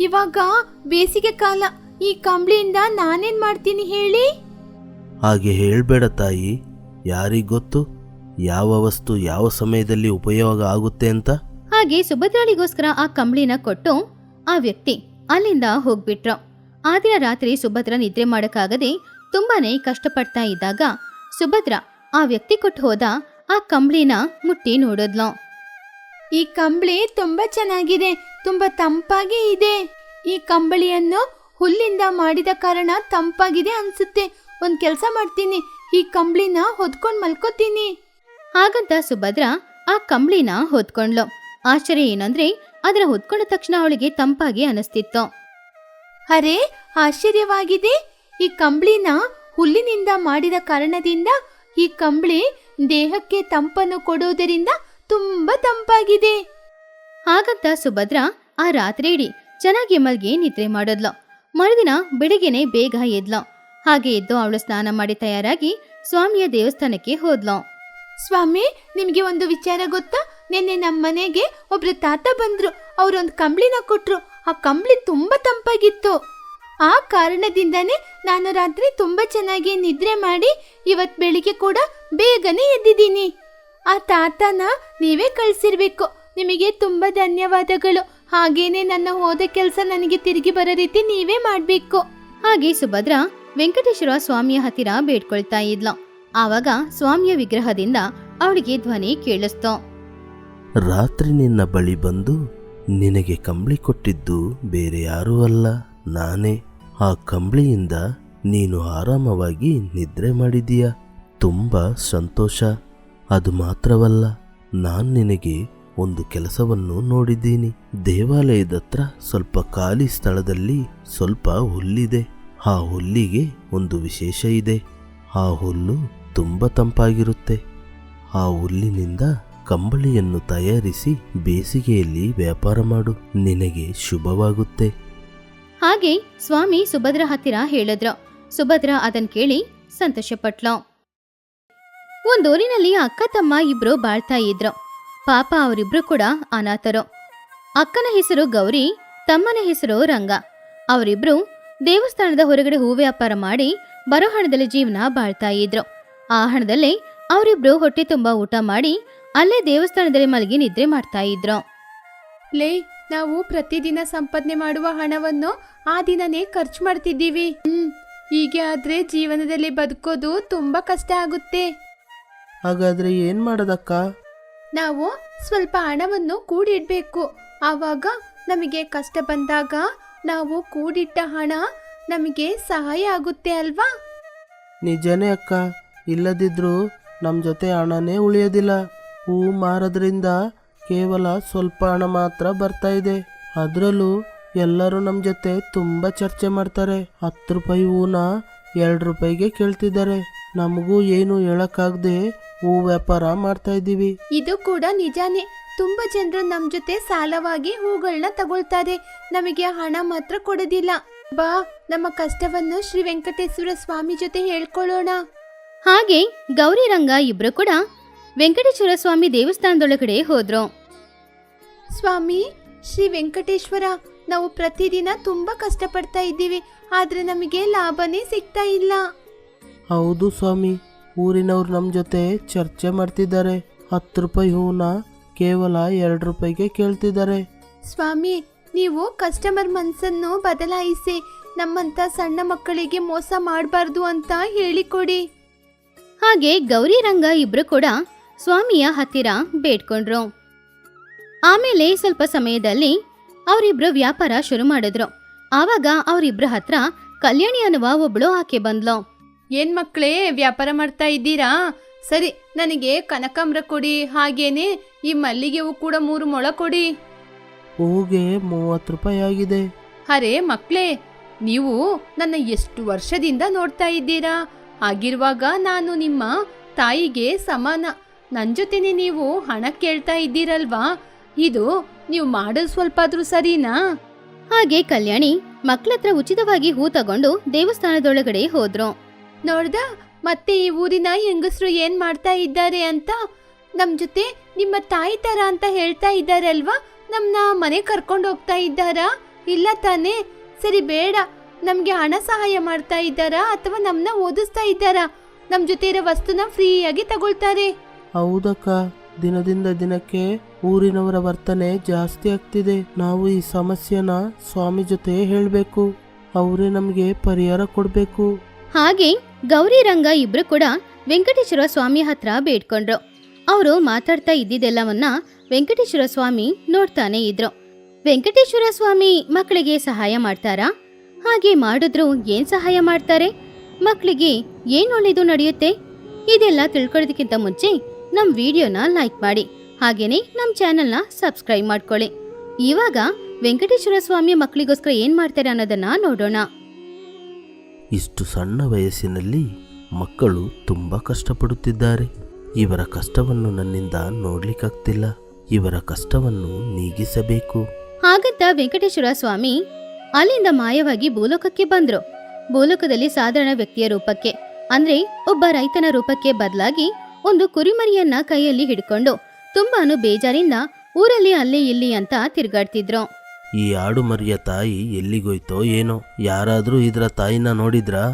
ಇವಾಗ ಬೇಸಿಗೆ ಕಾಲ ಈ ಕಂಬಳಿಯಿಂದ ನಾನೇನ್ ಮಾಡ್ತೀನಿ ಹೇಳಿ? ಹಾಗೆ ಹೇಳಬೇಡ ತಾಯಿ ಯಾರಿಗ್ ಗೊತ್ತು? ಯಾವ ವಸ್ತು ಯಾವ ಸಮಯದಲ್ಲಿ ಉಪಯೋಗ ಆಗುತ್ತೆ ಅಂತ? ಹಾಗೆ ಸುಭದ್ರಾಳಿಗೋಸ್ಕರ ಆ ಕಂಬಳಿನ ಕೊಟ್ಟು ಆ ವ್ಯಕ್ತಿ ಅಲ್ಲಿಂದ ಹೋಗ್ಬಿಟ್ರು. ಆ ದಿನ ರಾತ್ರಿ ಸುಭದ್ರ ನಿದ್ರೆ ಮಾಡೋಕ್ಕಾಗದೆ ತುಂಬಾನೇ ಕಷ್ಟಪಡ್ತಾ ಇದ್ದಾಗ ಸುಭದ್ರ ಆ ವ್ಯಕ್ತಿ ಕೊಟ್ಟು ಹೋದ ಆ ಕಂಬಳಿನ ಮುಟ್ಟಿ ನೋಡಿದ್ಲು. ಈ ಕಂಬಳಿ ತುಂಬಾ ಚೆನ್ನಾಗಿದೆ, ತುಂಬಾ ತಂಪಾಗಿ ಇದೆ. ಈ ಕಂಬಳಿಯನ್ನು ಹುಲ್ಲಿಂದ ಮಾಡಿದ ಕಾರಣ ತಂಪಾಗಿದೆ ಅನ್ಸುತ್ತೆ. ಒಂದ್ ಕೆಲಸ ಮಾಡ್ತೀನಿ, ಈ ಕಂಬಳಿನ ಹೊದ್ಕೊಂಡ್ ಮಲ್ಕೋತೀನಿ. ಹಾಗಂತ ಸುಭದ್ರ ಆ ಕಂಬಳಿನ ಹೊದ್ಕೊಂಡ್ಲು. ಆಶ್ಚರ್ಯ ಏನಂದ್ರೆ, ಅದರ ಹೊದ್ಕೊಂಡ ತಕ್ಷಣ ಅವಳಿಗೆ ತಂಪಾಗಿ ಅನಿಸ್ತಿತ್ತು. ಅರೆ, ಆಶ್ಚರ್ಯವಾಗಿದೆ. ಈ ಕಂಬಳಿನ ಹುಲ್ಲಿನಿಂದ ಮಾಡಿದ ಕಾರಣದಿಂದ ಈ ಕಂಬಳಿ ದೇಹಕ್ಕೆ ತಂಪನ್ನು ಕೊಡುವುದರಿಂದ ತುಂಬಾ ತಂಪಾಗಿದೆ. ಹಾಗಂತ ಸುಭದ್ರ ಆ ರಾತ್ರಿ ಇಡಿ ಚೆನ್ನಾಗಿ ಮಲ್ಗಿ ನಿದ್ರೆ ಮಾಡಿದ್ಲು. ಮರುದಿನ ಬೆಳಿಗ್ಗೆನೆ ಬೇಗ ಎದ್ಲ. ಹಾಗೆ ಎದ್ದು ಅವಳು ಸ್ನಾನ ಮಾಡಿ ತಯಾರಾಗಿ ಸ್ವಾಮಿಯ ದೇವಸ್ಥಾನಕ್ಕೆ ಹೋದ್ಲು. ಸ್ವಾಮಿ, ನಿಮ್ಗೆ ಒಂದು ವಿಚಾರ ಗೊತ್ತಾ? ನಿನ್ನೆ ನಮ್ಮ ಮನೆಗೆ ಒಬ್ರು ತಾತ ಬಂದ್ರು. ಅವ್ರೊಂದು ಕಂಬಳಿನ ಕೊಟ್ರು. ಆ ಕಂಬಳಿ ತುಂಬಾ ತಂಪಾಗಿತ್ತು. ಆ ಕಾರಣದಿಂದನೇ ನಾನು ರಾತ್ರಿ ತುಂಬಾ ಚೆನ್ನಾಗಿ ನಿದ್ರೆ ಮಾಡಿ ಇವತ್ ಬೆಳಿಗ್ಗೆ ಕೂಡ ಬೇಗನೆ ಎದ್ದಿದ್ದೀನಿ. ಆ ತಾತನ ನೀವೇ ಕಳಿಸಿರ್ಬೇಕು. ನಿಮಗೆ ತುಂಬ ಧನ್ಯವಾದಗಳು. ಹಾಗೇನೆ ನನ್ನ ಹೋದ ಕೆಲಸ ನನಗೆ ತಿರುಗಿ ಬರೋ ರೀತಿ ನೀವೇ ಮಾಡಬೇಕು. ಹಾಗೆ ಸುಭದ್ರ ವೆಂಕಟೇಶ್ವರ ಸ್ವಾಮಿಯ ಹತ್ತಿರ ಬೇಡ್ಕೊಳ್ತಾ ಇದ್ಲು. ಆವಾಗ ಸ್ವಾಮಿಯ ವಿಗ್ರಹದಿಂದ ಅವಳಿಗೆ ಧ್ವನಿ ಕೇಳಿಸ್ತು. ರಾತ್ರಿ ನಿನ್ನ ಬಳಿ ಬಂದು ನಿನಗೆ ಕಂಬಳಿ ಕೊಟ್ಟಿದ್ದು ಬೇರೆ ಯಾರೂ ಅಲ್ಲ, ನಾನೇ. ಆ ಕಂಬಳಿಯಿಂದ ನೀನು ಆರಾಮವಾಗಿ ನಿದ್ರೆ ಮಾಡಿದೀಯ ತುಂಬ ಸಂತೋಷ. ಅದು ಮಾತ್ರವಲ್ಲ, ನಾನು ನಿನಗೆ ಒಂದು ಕೆಲಸವನ್ನು ನೋಡಿದ್ದೀನಿ. ದೇವಾಲಯದ ಹತ್ರ ಸ್ವಲ್ಪ ಖಾಲಿ ಸ್ಥಳದಲ್ಲಿ ಸ್ವಲ್ಪ ಹುಲ್ಲಿದೆ. ಆ ಹುಲ್ಲಿಗೆ ಒಂದು ವಿಶೇಷ ಇದೆ. ಆ ಹುಲ್ಲು ತುಂಬ ತಂಪಾಗಿರುತ್ತೆ. ಆ ಹುಲ್ಲಿನಿಂದ ಕಂಬಳಿಯನ್ನು ತಯಾರಿಸಿ ಬೇಸಿಗೆಯಲ್ಲಿ ವ್ಯಾಪಾರ ಮಾಡು. ನಿನಗೆ ಶುಭವಾಗುತ್ತೆ. ಹಾಗೆ ಸ್ವಾಮಿ ಸುಭದ್ರ ಹತ್ತಿರ ಹೇಳಿದ್ರು. ಸುಭದ್ರ ಅದನ್ ಕೇಳಿ ಸಂತೋಷಪಟ್ಲು. ಒಂದೂರಿನಲ್ಲಿ ಅಕ್ಕ, ತಮ್ಮ ಇಬ್ರು ಬಾಳ್ತಾ ಇದ್ರು. ಪಾಪ ಅವರಿಬ್ರು ಕೂಡ ಅನಾಥರು. ಅಕ್ಕನ ಹೆಸರು ಗೌರಿ, ತಮ್ಮನ ಹೆಸರು ರಂಗ. ಅವರಿಬ್ರು ದೇವಸ್ಥಾನದ ಹೊರಗಡೆ ಹೂ ವ್ಯಾಪಾರ ಮಾಡಿ ಬರೋ ಹಣದಲ್ಲಿ ಜೀವನ ಬಾಳ್ತಾ ಇದ್ರು. ಆ ಹಣದಲ್ಲೇ ಅವರಿಬ್ರು ಹೊಟ್ಟೆ ತುಂಬಾ ಊಟ ಮಾಡಿ ಅಲ್ಲೇ ದೇವಸ್ಥಾನದಲ್ಲಿ ಮಲಗಿ ನಿದ್ರೆ ಮಾಡ್ತಾ ಇದ್ರು. ಲೇ, ನಾವು ಪ್ರತಿದಿನ ಸಂಪಾದನೆ ಮಾಡುವ ಹಣವನ್ನು ಆ ದಿನನೇ ಖರ್ಚು ಮಾಡ್ತಿದ್ದೀವಿ. ಹೀಗೆ ಆದ್ರೆ ಜೀವನದಲ್ಲಿ ಬದುಕೋದು ತುಂಬಾ ಕಷ್ಟ ಆಗುತ್ತೆ. ಹಾಗಾದ್ರೆ ಏನ್ ಮಾಡೋದಕ್ಕ? ನಾವು ಸ್ವಲ್ಪ ಹಣವನ್ನು ಕೂಡಿಡ್ಬೇಕು. ಆವಾಗ ನಮಗೆ ಕಷ್ಟ ಬಂದಾಗ ನಾವು ಕೂಡಿಟ್ಟ ಹಣ ನಮಗೆ ಸಹಾಯ ಆಗುತ್ತೆ ಅಲ್ವಾ? ನಿಜನೇ ಅಕ್ಕ. ಇಲ್ಲದಿದ್ರು ನಮ್ಮ ಜೊತೆ ಹಣನೇ ಉಳಿಯೋದಿಲ್ಲ. ಹೂ ಮಾರೋದ್ರಿಂದ ಕೇವಲ ಸ್ವಲ್ಪ ಹಣ ಮಾತ್ರ ಬರ್ತಾ ಇದೆ. ಅದರಲ್ಲೂ ಎಲ್ಲರೂ ನಮ್ಮ ಜೊತೆ ತುಂಬ ಚರ್ಚೆ ಮಾಡ್ತಾರೆ. ಹತ್ತು ರೂಪಾಯಿ ಹೂನ ಎರಡು ರೂಪಾಯಿಗೆ ಕೇಳ್ತಿದ್ದಾರೆ. ನಮಗೂ ಏನು ಹೇಳಕ್ಕಾಗದೆ ಹೂ ವ್ಯಾಪಾರ ಮಾಡ್ತಾ ಇದ್ದೀವಿ. ಇದು ಕೂಡ ನಿಜಾನೇ. ತುಂಬಾ ಜನರು ನಮ್ ಜೊತೆ ಸಾಲವಾಗಿ ಹೂಗಳನ್ನ ತಗೊಳ್ತಾರೆ. ನಮಗೆ ಹಣ ಮಾತ್ರ ಕೊಡೋದಿಲ್ಲ. ಬಾ ನಮ್ಮ ಕಷ್ಟವನ್ನು ಶ್ರೀ ವೆಂಕಟೇಶ್ವರ ಸ್ವಾಮಿ ಜೊತೆ ಹೇಳ್ಕೊಳ್ಳೋಣ. ಹಾಗೆ ಗೌರಿ ರಂಗ ಇಬ್ರು ಕೂಡ ವೆಂಕಟೇಶ್ವರ ಸ್ವಾಮಿ ದೇವಸ್ಥಾನದೊಳಗಡೆ ಹೋದ್ರು. ಸ್ವಾಮಿ ಶ್ರೀ ವೆಂಕಟೇಶ್ವರ ನಾವು ಪ್ರತಿದಿನ ತುಂಬಾ ಕಷ್ಟಪಡ್ತಾ ಇದ್ದೀವಿ. ಆದ್ರೆ ನಮಗೆ ಲಾಭನೇ ಸಿಗ್ತಾ ಇಲ್ಲ. ಹೌದು ಸ್ವಾಮಿ. ಊರಿನವ್ರು ನಮ್ಮ ಜೊತೆ ಚರ್ಚೆ ಮಾಡ್ತಿದ್ದಾರೆ. ಹತ್ತು ರೂಪಾಯಿ ಹೂನ ಕೇವಲ ಎರಡು ರೂಪಾಯಿಗೆ ಕೇಳ್ತಿದ್ದಾರೆ. ಸ್ವಾಮಿ, ನೀವು ಕಸ್ಟಮರ್ ಮನ್ಸನ್ನು ಬದಲಾಯಿಸಿ ನಮ್ಮಂತ ಸಣ್ಣ ಮಕ್ಕಳಿಗೆ ಮೋಸ ಮಾಡಬಾರ್ದು ಅಂತ ಹೇಳಿಕೊಡಿ. ಹಾಗೆ ಗೌರಿ ರಂಗ ಇಬ್ರು ಕೂಡ ಸ್ವಾಮಿಯ ಹತ್ತಿರ ಬೇಡ್ಕೊಂಡ್ರು. ಆಮೇಲೆ ಸ್ವಲ್ಪ ಸಮಯದಲ್ಲಿ ಅವರಿಬ್ರು ವ್ಯಾಪಾರ ಶುರು ಮಾಡಿದ್ರು. ಆವಾಗ ಅವರಿಬ್ರ ಹತ್ರ ಕಲ್ಯಾಣಿ ಅನ್ನುವ ಒಬ್ಳು ಆಕೆ ಬಂದ್ಲು. ಏನ್ ಮಕ್ಕಳೇ ವ್ಯಾಪಾರ ಮಾಡ್ತಾ ಇದ್ದೀರಾ? ಸರಿ ನನಗೆ ಕನಕಾಂಬ್ರ ಕೊಡಿ. ಹಾಗೇನೆ ಈ ಮಲ್ಲಿಗೆ ಹೂ ಕೂಡ ಮೂರು ಮೊಳ ಕೊಡಿ. ಹೂಗೆ ಮೂವತ್ತು ರೂಪಾಯಿ ಆಗಿದೆ. ಅರೆ ಮಕ್ಕಳೇ ನೀವು ನನ್ನ ಎಷ್ಟು ವರ್ಷದಿಂದ ನೋಡ್ತಾ ಇದ್ದೀರಾ? ಹಾಗಿರುವಾಗ ನಾನು ನಿಮ್ಮ ತಾಯಿಗೆ ಸಮಾನ. ನನ್ನ ಜೊತೆನೆ ನೀವು ಹಣ ಕೇಳ್ತಾ ಇದ್ದೀರಲ್ವಾ? ಇದು ನೀವು ಮಾಡೋದು ಸ್ವಲ್ಪ ಆದ್ರೂ ಸರಿನಾ? ಹಾಗೆ ಕಲ್ಯಾಣಿ ಮಕ್ಕಳತ್ರ ಉಚಿತವಾಗಿ ಹೂ ತಗೊಂಡು ದೇವಸ್ಥಾನದೊಳಗಡೆ ಹೋದ್ರು. ನೋಡ್ದ? ಮತ್ತೆ ಈ ಊರಿನ ಹೆಂಗಸರು ಏನ್ ಮಾಡ್ತಾ ಇದ್ದಾರೆ ಅಂತ? ನಮ್ ಜೊತೆ ನಿಮ್ಮ ತಾಯಿ ತರ ಅಂತ ಹೇಳ್ತಾ ಇದ್ದಾರಲ್ವಾ? ನಮ್ನ ಮನೆ ಕರ್ಕೊಂಡು ಹೋಗ್ತಾ ಇದ್ದಾರಾ? ಇಲ್ಲ ತಾನೇ? ಸರಿ ಬೇಡ. ನಮ್ಗೆ ಹಣ ಸಹಾಯ ಮಾಡ್ತಾ ಇದ್ದಾರಾ ಅಥವಾ ನಮ್ನ ಓದಿಸ್ತಾ ಇದ್ದಾರಾ? ನಮ್ ಜೊತೆ ಇರೋ ವಸ್ತುನ ಫ್ರೀಯಾಗಿ ತಗೊಳ್ತಾರೆ. ಹೌದಕ್ಕ. ದಿನದಿಂದ ದಿನಕ್ಕೆ ಊರಿನವರ ವರ್ತನೆ ಜಾಸ್ತಿ ಆಗ್ತಿದೆ. ನಾವು ಈ ಸಮಸ್ಯೆನ ಸ್ವಾಮಿ ಜೊತೆ ಹೇಳಬೇಕು. ಅವರೇ ನಮಗೆ ಪರಿಹಾರ ಕೊಡಬೇಕು. ಹಾಗೆ? ಗೌರಿ ರಂಗ ಇಬ್ರು ಕೂಡ ವೆಂಕಟೇಶ್ವರ ಸ್ವಾಮಿ ಹತ್ರ ಬೇಡ್ಕೊಂಡ್ರು. ಅವರು ಮಾತಾಡ್ತಾ ಇದ್ದಿದ್ದೆಲ್ಲವನ್ನ ವೆಂಕಟೇಶ್ವರ ಸ್ವಾಮಿ ನೋಡ್ತಾನೆ ಇದ್ರು. ವೆಂಕಟೇಶ್ವರ ಸ್ವಾಮಿ ಮಕ್ಕಳಿಗೆ ಸಹಾಯ ಮಾಡ್ತಾರಾ? ಹಾಗೆ ಮಾಡಿದ್ರು ಏನ್ ಸಹಾಯ ಮಾಡ್ತಾರೆ? ಮಕ್ಕಳಿಗೆ ಏನ್ ಒಳ್ಳೇದು ನಡೆಯುತ್ತೆ? ಇದೆಲ್ಲ ತಿಳ್ಕೊಳ್ಳೋದಕ್ಕಿಂತ ಮುಂಚೆ ನಮ್ ವಿಡಿಯೋನ ಲೈಕ್ ಮಾಡಿ. ಹಾಗೇನೆ ನಮ್ ಚಾನೆಲ್ನ ಸಬ್ಸ್ಕ್ರೈಬ್ ಮಾಡ್ಕೊಳ್ಳಿ. ಇವಾಗ ವೆಂಕಟೇಶ್ವರ ಸ್ವಾಮಿ ಮಕ್ಕಳಿಗೋಸ್ಕರ ಏನ್ ಮಾಡ್ತಾರೆ ಅನ್ನೋದನ್ನ ನೋಡೋಣ. ಇಷ್ಟು ಸಣ್ಣ ವಯಸ್ಸಿನಲ್ಲಿ ಮಕ್ಕಳು ತುಂಬ ಕಷ್ಟಪಡುತ್ತಿದ್ದಾರೆ. ಇವರ ಕಷ್ಟವನ್ನು ನನ್ನಿಂದ ನೋಡ್ಲಿಕ್ಕಾಗ್ತಿಲ್ಲ. ಇವರ ಕಷ್ಟವನ್ನು ನೀಗಿಸಬೇಕು. ಹಾಗಂತ ವೆಂಕಟೇಶ್ವರ ಸ್ವಾಮಿ ಅಲ್ಲಿಂದ ಮಾಯವಾಗಿ ಭೂಲೋಕಕ್ಕೆ ಬಂದ್ರು. ಭೂಲೋಕದಲ್ಲಿ ಸಾಧಾರಣ ವ್ಯಕ್ತಿಯ ರೂಪಕ್ಕೆ, ಅಂದ್ರೆ ಒಬ್ಬ ರೈತನ ರೂಪಕ್ಕೆ ಬದಲಾಗಿ ಒಂದು ಕುರಿಮರಿಯನ್ನ ಕೈಯಲ್ಲಿ ಹಿಡ್ಕೊಂಡು ತುಂಬಾನು ಬೇಜಾರಿಂದ ಊರಲ್ಲಿ ಅಲ್ಲಿ ಇಲ್ಲಿ ಅಂತ ತಿರ್ಗಾಡ್ತಿದ್ರು. ಈ ಆಡು ಮರಿಯ ತಾಯಿ ಎಲ್ಲಿಗೋಯ್ತೋ ಏನೋ? ಯಾರಾದರೂ ಇದರ ತಾಯಿನ ನೋಡಿದ್ರಾ?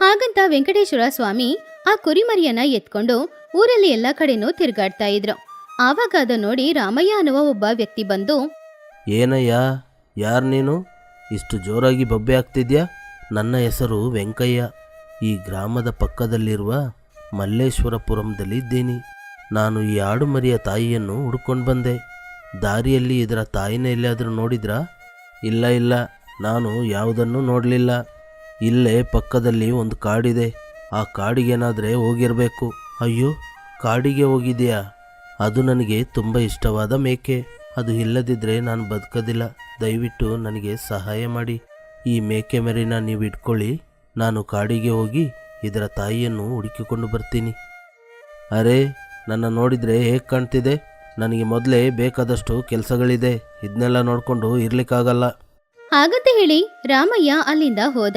ಹಾಗಂತ ವೆಂಕಟೇಶ್ವರ ಸ್ವಾಮಿ ಆ ಕುರಿಮರಿಯನ್ನ ಎತ್ಕೊಂಡು ಊರಲ್ಲಿ ಎಲ್ಲ ಕಡೆನೂ ತಿರುಗಾಡ್ತಾ ಇದ್ರು. ಆವಾಗ ಅದ ನೋಡಿ ರಾಮಯ್ಯ ಅನ್ನುವ ಒಬ್ಬ ವ್ಯಕ್ತಿ ಬಂದು ಏನಯ್ಯ ಯಾರು ನೀನು? ಇಷ್ಟು ಜೋರಾಗಿ ಬೊಬ್ಬೆ ಆಗ್ತಿದ್ಯಾ ನನ್ನ ಹೆಸರು ವೆಂಕಯ್ಯ. ಈ ಗ್ರಾಮದ ಪಕ್ಕದಲ್ಲಿರುವ ಮಲ್ಲೇಶ್ವರಪುರಂದಲ್ಲಿದ್ದೀನಿ. ನಾನು ಈ ಆಡು ಮರಿಯ ತಾಯಿಯನ್ನು ಹುಡ್ಕೊಂಡು ಬಂದೆ. ದಾರಿಯಲ್ಲಿ ಇದರ ತಾಯಿನ ಎಲ್ಲಿಯಾದರೂ ನೋಡಿದ್ರಾ? ಇಲ್ಲ ಇಲ್ಲ. ನಾನು ಯಾವುದನ್ನು ನೋಡಲಿಲ್ಲ. ಇಲ್ಲೇ ಪಕ್ಕದಲ್ಲಿ ಒಂದು ಕಾಡಿದೆ. ಆ ಕಾಡಿಗೇನಾದರೆ ಹೋಗಿರಬೇಕು. ಅಯ್ಯೋ, ಕಾಡಿಗೆ ಹೋಗಿದೆಯಾ? ಅದು ನನಗೆ ತುಂಬ ಇಷ್ಟವಾದ ಮೇಕೆ. ಅದು ಇಲ್ಲದಿದ್ದರೆ ನಾನು ಬದುಕೋದಿಲ್ಲ. ದಯವಿಟ್ಟು ನನಗೆ ಸಹಾಯ ಮಾಡಿ. ಈ ಮೇಕೆ ಮರಿನ ನೀವು ಇಟ್ಕೊಳ್ಳಿ. ನಾನು ಕಾಡಿಗೆ ಹೋಗಿ ಇದರ ತಾಯಿಯನ್ನು ಹುಡುಕಿಕೊಂಡು ಬರ್ತೀನಿ. ಅರೆ, ನನ್ನ ನೋಡಿದರೆ ಹೇಗೆ ಕಾಣ್ತಿದೆ? ನನಗೆ ಮೊದಲೇ ಬೇಕಾದಷ್ಟು ಕೆಲಸಗಳಿದೆ ಇದನ್ನೆಲ್ಲ ನೋಡಿಕೊಂಡು ಇರ್ಲಿಕ್ಕಾಗಲ್ಲ. ಆಗತ್ತೆ ಹೇಳಿ ರಾಮಯ್ಯ ಅಲ್ಲಿಂದ ಹೋದ.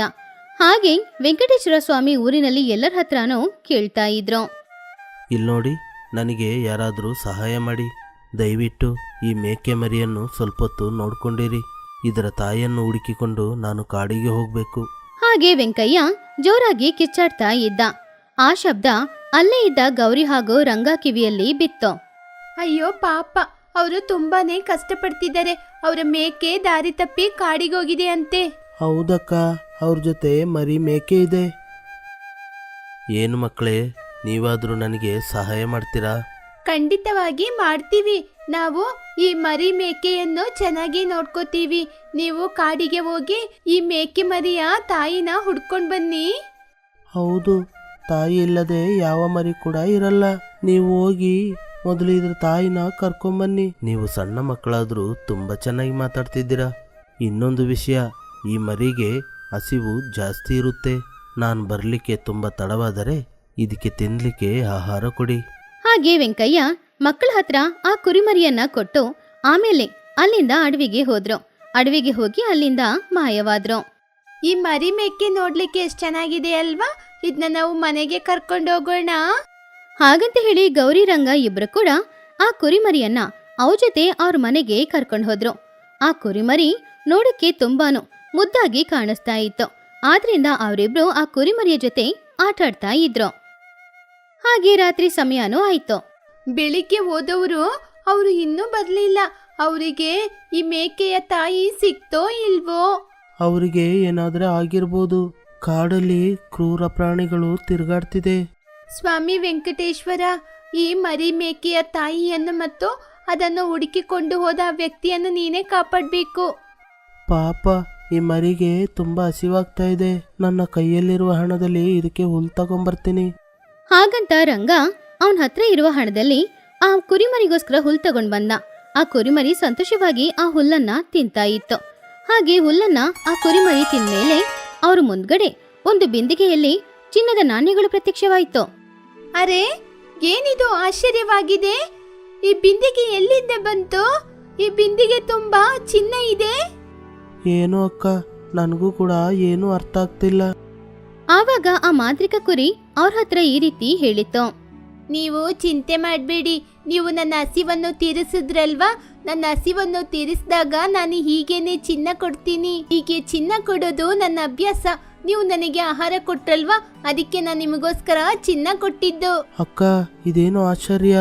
ಹಾಗೆ ವೆಂಕಟೇಶ್ವರ ಸ್ವಾಮಿ ಊರಿನಲ್ಲಿ ಎಲ್ಲರ ಹತ್ರನೂ ಕೇಳ್ತಾ ಇದ್ರು. ಇಲ್ಲಿ ನೋಡಿ ನನಗೆ ಯಾರಾದರೂ ಸಹಾಯ ಮಾಡಿ. ದಯವಿಟ್ಟು ಈ ಮೇಕೆ ಮರಿಯನ್ನು ಸ್ವಲ್ಪ ಹೊತ್ತು ನೋಡ್ಕೊಂಡಿರಿ. ಇದರ ತಾಯಿಯನ್ನು ಹುಡುಕಿಕೊಂಡು ನಾನು ಕಾಡಿಗೆ ಹೋಗಬೇಕು. ಹಾಗೆ ವೆಂಕಯ್ಯ ಜೋರಾಗಿ ಕಿಚ್ಚಾಡ್ತಾ ಇದ್ದ. ಆ ಶಬ್ದ ಅಲ್ಲೇ ಇದ್ದ ಗೌರಿ ಹಾಗೂ ರಂಗ ಕಿವಿಯಲ್ಲಿ ಬಿತ್ತು. ಅಯ್ಯೋ ಪಾಪ ಅವರು ತುಂಬಾನೇ ಕಷ್ಟಪಡ್ತಿದ್ದಾರೆ. ಅವರ ಮೇಕೆ ದಾರಿ ತಪ್ಪಿ ಕಾಡಿಗೋಗಿದೆ ಅಂತೆ. ಹೌದಕ್ಕ ಅವ್ರ ಜೊತೆ ಮರಿ ಮೇಕೆ ಇದೆ. ಏನು ಮಕ್ಕಳೇ ನೀವಾದರೂ ನನಗೆ ಸಹಾಯ ಮಾಡ್ತೀರಾ? ಖಂಡಿತವಾಗಿ ಮಾಡ್ತೀವಿ. ನಾವು ಈ ಮರಿ ಮೇಕೆಯನ್ನು ಚೆನ್ನಾಗಿ ನೋಡ್ಕೋತೀವಿ. ನೀವು ಕಾಡಿಗೆ ಹೋಗಿ ಈ ಮೇಕೆ ಮರಿಯ ತಾಯಿನ ಹುಡ್ಕೊಂಡ್ ಬನ್ನಿ. ಹೌದು ತಾಯಿ ಇಲ್ಲದೆ ಯಾವ ಮರಿ ಕೂಡ ಇರಲ್ಲ. ನೀವು ಹೋಗಿ ಮೊದಲು ಇದ್ರ ತಾಯಿನ ಕರ್ಕೊಂಬನ್ನಿ ನೀವು ಸಣ್ಣ ಮಕ್ಕಳಾದರೂ ತುಂಬ ಚೆನ್ನಾಗಿ ಮಾತಾಡ್ತಿದ್ದೀರಾ? ಇನ್ನೊಂದು ವಿಷಯ ಈ ಮರಿಗೆ ಹಸಿವು ಜಾಸ್ತಿ ಇರುತ್ತೆ. ನಾನು ಬರಲಿಕ್ಕೆ ತುಂಬ ತಡವಾದರೆ ಇದಕ್ಕೆ ತಿನ್ನಲಿಕ್ಕೆ ಆಹಾರ ಕೊಡಿ. ಹಾಗೆ ವೆಂಕಯ್ಯ ಮಕ್ಕಳ ಹತ್ರ ಆ ಕುರಿಮರಿಯನ್ನ ಕೊಟ್ಟು ಆಮೇಲೆ ಅಲ್ಲಿಂದ ಅಡವಿಗೆ ಹೋದ್ರು. ಅಡವಿಗೆ ಹೋಗಿ ಅಲ್ಲಿಂದ ಮಾಯವಾದ್ರು. ಈ ಮರಿ ಮೇಕೆ ನೋಡ್ಲಿಕ್ಕೆ ಎಷ್ಟು ಚೆನ್ನಾಗಿದೆ ಅಲ್ವಾ? ಇದನ್ನ ನಾವು ಮನೆಗೆ ಕರ್ಕೊಂಡು ಹೋಗೋಣ ಹಾಗಂತ ಹೇಳಿ ಗೌರಿ ರಂಗ ಇಬ್ರು ಕೂಡ ಆ ಕುರಿಮರಿಯನ್ನ ಅವ್ರ ಜೊತೆ ಅವ್ರ ಮನೆಗೆ ಕರ್ಕೊಂಡು ಹೋದ್ರು. ಆ ಕುರಿಮರಿ ನೋಡಕ್ಕೆ ತುಂಬಾನು ಮುದ್ದಾಗಿ ಕಾಣಿಸ್ತಾ ಇತ್ತು. ಆದ್ರಿಂದ ಅವರಿಬ್ರು ಆ ಕುರಿಮರಿಯ ಜೊತೆ ಆಟಾಡ್ತಾ ಇದ್ರು. ಹಾಗೆ ರಾತ್ರಿ ಸಮಯನೂ ಆಯ್ತು. ಬೆಳಿಗ್ಗೆ ಹೋದವರು ಅವರು ಇನ್ನೂ ಬರ್ಲಿಲ್ಲ. ಅವರಿಗೆ ಈ ಮೇಕೆಯ ತಾಯಿ ಸಿಕ್ತೋ ಇಲ್ವೋ? ಅವರಿಗೆ ಏನಾದ್ರೆ ಆಗಿರ್ಬೋದು. ಕಾಡಲ್ಲಿ ಕ್ರೂರ ಪ್ರಾಣಿಗಳು ತಿರುಗಾಡ್ತಿದೆ. ಸ್ವಾಮಿ ವೆಂಕಟೇಶ್ವರ ಈ ಮರಿ ಮೇಕೆಯ ತಾಯಿಯನ್ನು ಮತ್ತು ಅದನ್ನು ಹುಡುಕಿಕೊಂಡು ಹೋದ ಆ ವ್ಯಕ್ತಿಯನ್ನು ನೀನೇ ಕಾಪಾಡಬೇಕು. ಪಾಪ ಈ ಮರಿಗೆ ತುಂಬ ಹಸಿವಾಗ್ತಾ ಇದೆ. ನನ್ನ ಕೈಯಲ್ಲಿರುವ ಹಣದಲ್ಲಿ ಇದಕ್ಕೆ ಹುಲ್ ತಗೊಂಬರ್ತೀನಿ. ಹಾಗಂತ ರಂಗ ಅವನ ಹತ್ರ ಇರುವ ಹಣದಲ್ಲಿ ಆ ಕುರಿಮರಿಗೋಸ್ಕರ ಹುಲ್ ತಗೊಂಡ್ ಬಂದ. ಆ ಕುರಿಮರಿ ಸಂತೋಷವಾಗಿ ಆ ಹುಲ್ಲನ್ನ ತಿಂತಾ ಇತ್ತು. ಹಾಗೆ ಹುಲ್ಲನ್ನ ಆ ಕುರಿಮರಿ ತಿಂದ್ಮೇಲೆ ಅವ್ರ ಮುಂದ್ಗಡೆ ಒಂದು ಬಿಂದಿಗೆಯಲ್ಲಿ ಚಿನ್ನದ ನಾಣ್ಯಗಳು ಪ್ರತ್ಯಕ್ಷವಾಯಿತು. ಅರೆ ಏನಿದು ಆಶ್ಚರ್ಯವಾಗಿದೆ? ಈ ಬಿಂದಿಗೆ ಎಲ್ಲಿಂದ ಬಂತು? ಈ ಬಿಂದಿಗೆ ತುಂಬಾ ಚಿನ್ನ ಇದೆ? ಏನೋ ಅಕ್ಕ ನನಗೂ ಕೂಡ ಏನೂ ಅರ್ಥ ಆಗ್ತಿಲ್ಲ. ಆವಾಗ ಆ ಮಾಂತ್ರಿಕ ಕುರಿ ಅವ್ರ ಹತ್ರ ಈ ರೀತಿ ಹೇಳಿತ್ತು ನೀವು ಚಿಂತೆ ಮಾಡಬೇಡಿ ನೀವು ನನ್ನ ಹಸಿವನ್ನು ತೀರಿಸಿದ್ರಲ್ವಾ? ನನ್ನ ಹಸಿವನ್ನು ತೀರಿಸಿದಾಗ ನಾನು ಹೀಗೇನೆ ಚಿನ್ನ ಕೊಡ್ತೀನಿ. ಹೀಗೆ ಚಿನ್ನ ಕೊಡೋದು ನನ್ನ ಅಭ್ಯಾಸ. ನೀವು ನನಗೆ ಆಹಾರ ಕೊಟ್ರಲ್ವಾ? ಅದಕ್ಕೆ ನಾನು ನಿಮಗೋಸ್ಕರ ಚಿನ್ನ ಕೊಟ್ಟಿದ್ದು. ಅಕ್ಕ ಇದೇನು ಆಶ್ಚರ್ಯ?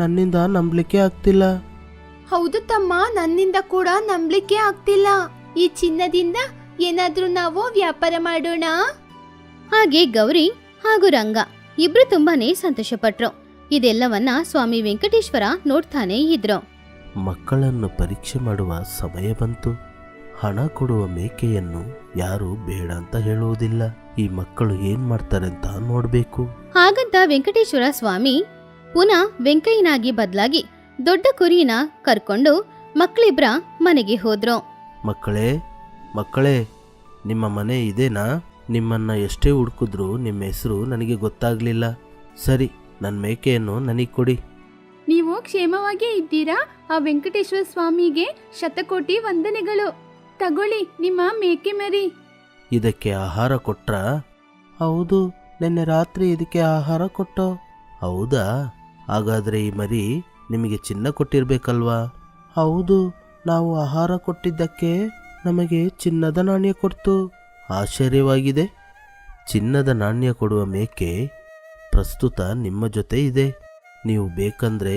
ನನ್ನಿಂದ ನಂಬಲಿಕ್ಕೆ ಆಗ್ತಿಲ್ಲ. ಹೌದು ತಮ್ಮ ನನ್ನಿಂದ ಕೂಡ ನಂಬಲಿಕ್ಕೆ ಆಗ್ತಿಲ್ಲ. ಈ ಚಿನ್ನದಿಂದ ಏನಾದ್ರೂ ನಾವು ವ್ಯಾಪಾರ ಮಾಡೋಣ? ಹಾಗೆ ಗೌರಿ ಹಾಗೂ ರಂಗ ಇಬ್ರು ತುಂಬಾನೇ ಸಂತೋಷಪಟ್ರು. ಇದೆಲ್ಲವನ್ನ ಸ್ವಾಮಿ ವೆಂಕಟೇಶ್ವರ ನೋಡ್ತಾನೆ ಇದ್ರು. ಮಕ್ಕಳನ್ನು ಪರೀಕ್ಷೆ ಮಾಡುವ ಸಮಯ ಬಂತು. ಹಣ ಕೊಡುವ ಮೇಕೆಯನ್ನು ಯಾರು ಬೇಡ ಅಂತ ಹೇಳುವುದಿಲ್ಲ. ಈ ಮಕ್ಕಳು ಏನ್ ಮಾಡ್ತಾರೆ ಅಂತ ನೋಡ್ಬೇಕು. ಹಾಗಂತ ವೆಂಕಟೇಶ್ವರ ಸ್ವಾಮಿ ಪುನಃ ವೆಂಕಯ್ಯನಾಗಿ ಬದಲಾಗಿ ದೊಡ್ಡ ಕುರಿನ ಕರ್ಕೊಂಡು ಮಕ್ಕಳಿಬ್ರ ಮನೆಗೆ ಹೋದ್ರು. ಮಕ್ಕಳೇ ಮಕ್ಕಳೇ ನಿಮ್ಮ ಮನೆ ಇದೇನಾ? ನಿಮ್ಮನ್ನ ಎಷ್ಟೇ ಹುಡುಕಿದ್ರು ನಿಮ್ಮ ಹೆಸರು ನನಗೆ ಗೊತ್ತಾಗ್ಲಿಲ್ಲ. ಸರಿ ನನ್ನ ಮೇಕೆಯನ್ನು ನನಗೆ ಕೊಡಿ. ನೀವು ಕ್ಷೇಮವಾಗೇ ಇದ್ದೀರಾ? ಆ ವೆಂಕಟೇಶ್ವರ ಸ್ವಾಮಿಗೆ ಶತಕೋಟಿ ವಂದನೆಗಳು. ತಗೊಳ್ಳಿ, ನಿಮ್ಮ ಮೇಕೆ ಮರಿ. ಇದಕ್ಕೆ ಆಹಾರ ಕೊಟ್ರ? ಹೌದು, ನಿನ್ನೆ ರಾತ್ರಿ ಇದಕ್ಕೆ ಆಹಾರ ಕೊಟ್ಟೋ. ಹೌದಾ? ಹಾಗಾದ್ರೆ ಈ ಮರಿ ನಿಮಗೆ ಚಿನ್ನ ಕೊಟ್ಟಿರ್ಬೇಕಲ್ವಾ? ಹೌದು, ನಾವು ಆಹಾರ ಕೊಟ್ಟಿದ್ದಕ್ಕೆ ನಮಗೆ ಚಿನ್ನದ ನಾಣ್ಯ ಕೊಡ್ತು. ಆಶ್ಚರ್ಯವಾಗಿದೆ. ಚಿನ್ನದ ನಾಣ್ಯ ಕೊಡುವ ಮೇಕೆ ಪ್ರಸ್ತುತ ನಿಮ್ಮ ಜೊತೆ ಇದೆ. ನೀವು ಬೇಕಂದ್ರೆ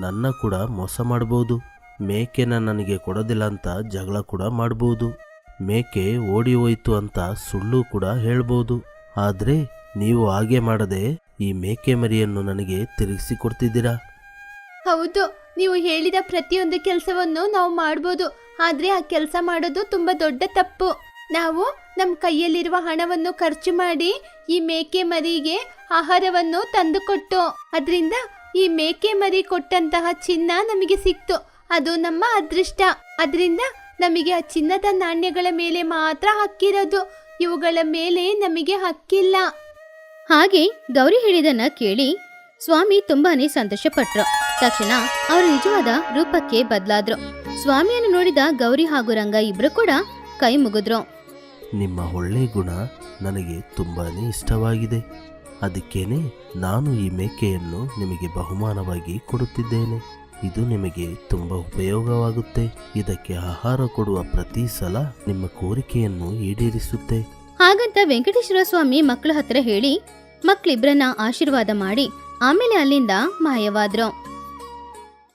ನನ್ನ ಕೂಡ ಮೋಸ ಮಾಡ್ಬೋದು. ಮೇಕೆನ ನನಗೆ ಕೊಡೋದಿಲ್ಲ ಅಂತ ಜಗಳ ಕೂಡ ಮಾಡ್ಬೋದು. ಮೇಕೆ ಓಡಿ ಹೋಯ್ತು ಅಂತ ಸುಳ್ಳು ಕೂಡ ಹೇಳ್ಬೋದು. ಆದ್ರೆ ನೀವು ಹಾಗೆ ಮಾಡದೆ ಈ ಮೇಕೆ ಮರಿಯನ್ನು ನನಗೆ ತಿರುಗಿಸಿ ಕೊಡ್ತಿದ್ದೀರಾ? ಹೌದು, ನೀವು ಹೇಳಿದ ಪ್ರತಿಯೊಂದು ಕೆಲಸವನ್ನು ನಾವು ಮಾಡ್ಬೋದು. ಆದ್ರೆ ಆ ಕೆಲಸ ಮಾಡೋದು ತುಂಬಾ ದೊಡ್ಡ ತಪ್ಪು. ನಾವು ನಮ್ಮ ಕೈಯಲ್ಲಿರುವ ಹಣವನ್ನು ಖರ್ಚು ಮಾಡಿ ಈ ಮೇಕೆ ಮರಿಗೆ ಆಹಾರವನ್ನು ತಂದುಕೊಟ್ಟು ಅದರಿಂದ ಈ ಮೇಕೆ ಮರಿ ಕೊಟ್ಟಂತಹ ಚಿನ್ನ ನಮಗೆ ಸಿಕ್ತು. ಅದು ನಮ್ಮ ಅದೃಷ್ಟ. ಅದರಿಂದ ನಮಗೆ ಆ ಚಿನ್ನದ ನಾಣ್ಯಗಳ ಮೇಲೆ ಮಾತ್ರ ಹಕ್ಕಿರೋದು. ಇವುಗಳ ಮೇಲೆ ನಮಗೆ ಹಕ್ಕಿಲ್ಲ. ಹಾಗೆ ಗೌರಿ ಹೇಳಿದನ್ನ ಕೇಳಿ ಸ್ವಾಮಿ ತುಂಬಾನೇ ಸಂತೋಷಪಟ್ರು. ತಕ್ಷಣ ಅವರು ನಿಜವಾದ ರೂಪಕ್ಕೆ ಬದಲಾದ್ರು. ಸ್ವಾಮಿಯನ್ನು ನೋಡಿದ ಗೌರಿ ಹಾಗೂ ರಂಗ ಇಬ್ರು ಕೂಡ ಕೈ ಮುಗಿದ್ರು. ನಿಮ್ಮ ಒಳ್ಳೆ ಗುಣ ನನಗೆ ತುಂಬಾನೇ ಇಷ್ಟವಾಗಿದೆ. ಅದಕ್ಕೇನೆ ನಾನು ಈ ಮೇಕೆಯನ್ನು ನಿಮಗೆ ಬಹುಮಾನವಾಗಿ ಕೊಡುತ್ತಿದ್ದೇನೆ. ಇದು ನಿಮಗೆ ತುಂಬ ಉಪಯೋಗವಾಗುತ್ತೆ. ಇದಕ್ಕೆ ಆಹಾರ ಕೊಡುವ ಪ್ರತಿ ಸಲ ನಿಮ್ಮ ಕೋರಿಕೆಯನ್ನು ಈಡೇರಿಸುತ್ತೆ. ಹಾಗಂತ ವೆಂಕಟೇಶ್ವರ ಸ್ವಾಮಿ ಮಕ್ಕಳ ಹತ್ರ ಹೇಳಿ ಮಕ್ಕಳಿಬ್ಬರನ್ನ ಆಶೀರ್ವಾದ ಮಾಡಿ, ಆಮೇಲೆ ಅಲ್ಲಿಂದ ಮಾಯವಾದ್ರು.